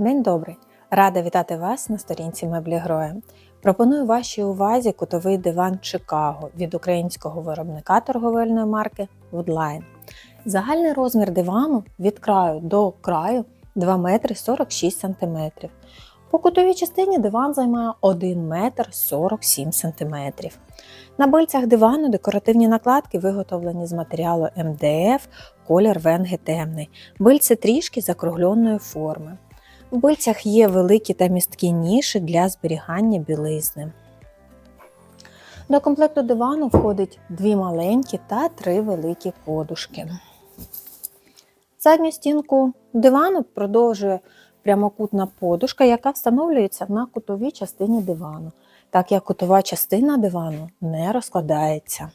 День добрий! Рада вітати вас на сторінці меблі Гроя. Пропоную вашій увазі кутовий диван Чикаго від українського виробника торговельної марки Woodline. Загальний розмір дивану від краю до краю 2 метри 46 см. По кутовій частині диван займає 1 метр 47 см. На бильцях дивану декоративні накладки виготовлені з матеріалу МДФ, колір венги темний. Бильце трішки закругленої форми. В бильцях є великі та місткі ніші для зберігання білизни. До комплекту дивану входить дві маленькі та три великі подушки. Задню стінку дивану продовжує прямокутна подушка, яка встановлюється на кутовій частині дивану, так як кутова частина дивану не розкладається.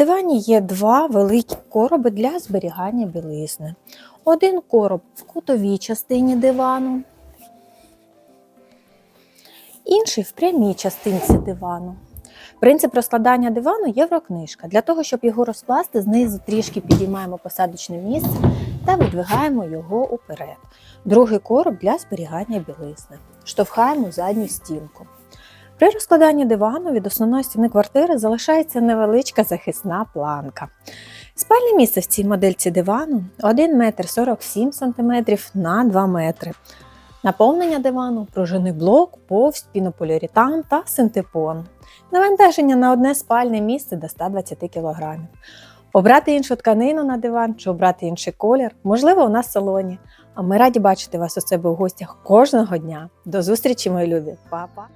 Дивані є два великі короби для зберігання білизни. Один короб в кутовій частині дивану, інший в прямій частинці дивану. Принцип розкладання дивану єврокнижка. Для того, щоб його розкласти, знизу трішки підіймаємо посадочне місце та видвигаємо його уперед. Другий короб для зберігання білизни. Штовхаємо задню стінку. При розкладанні дивану від основної стіни квартири залишається невеличка захисна планка. Спальне місце в цій модельці дивану 1 метр 47 см на 2 метри. Наповнення дивану, пружинний блок, повсть, пінополіуретан та синтепон. Навантаження на одне спальне місце до 120 кг. Обрати іншу тканину на диван чи обрати інший колір, можливо, у нас в салоні. А ми раді бачити вас у себе у гостях кожного дня. До зустрічі, мої любі! Па-па!